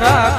મારા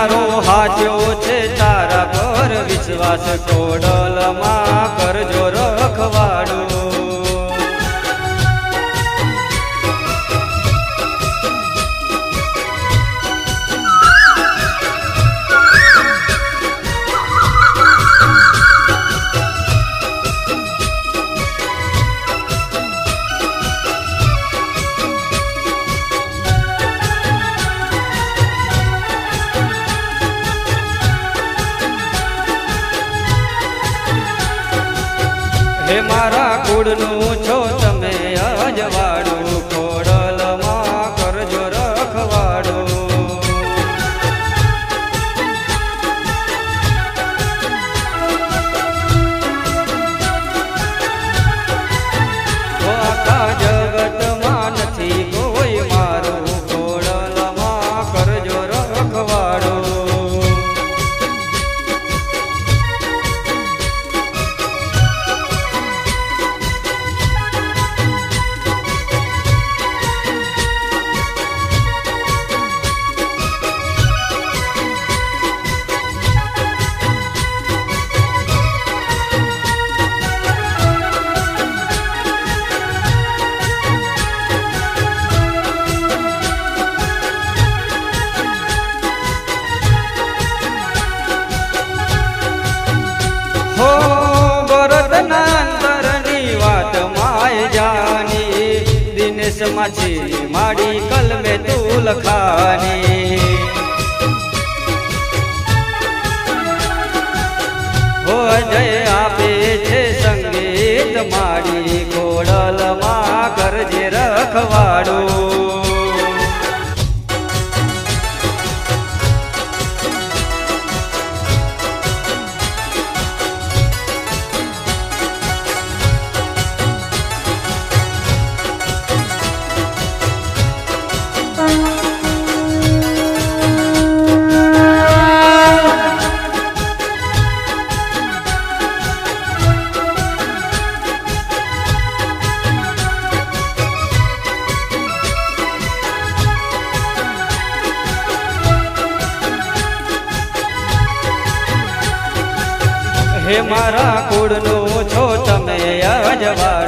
તારો હાચ્યો છે તારા પર વિશ્વાસ કોડલમાં કરજો હે મારા કુળનું છો તમે અજવાળું. માછી માડી કલમે તું લખાની હો જય આપે છે સંગીત માડી ખોડલમાં કરજે રખવાડું હે મારા કુળનું છો તમે અજવા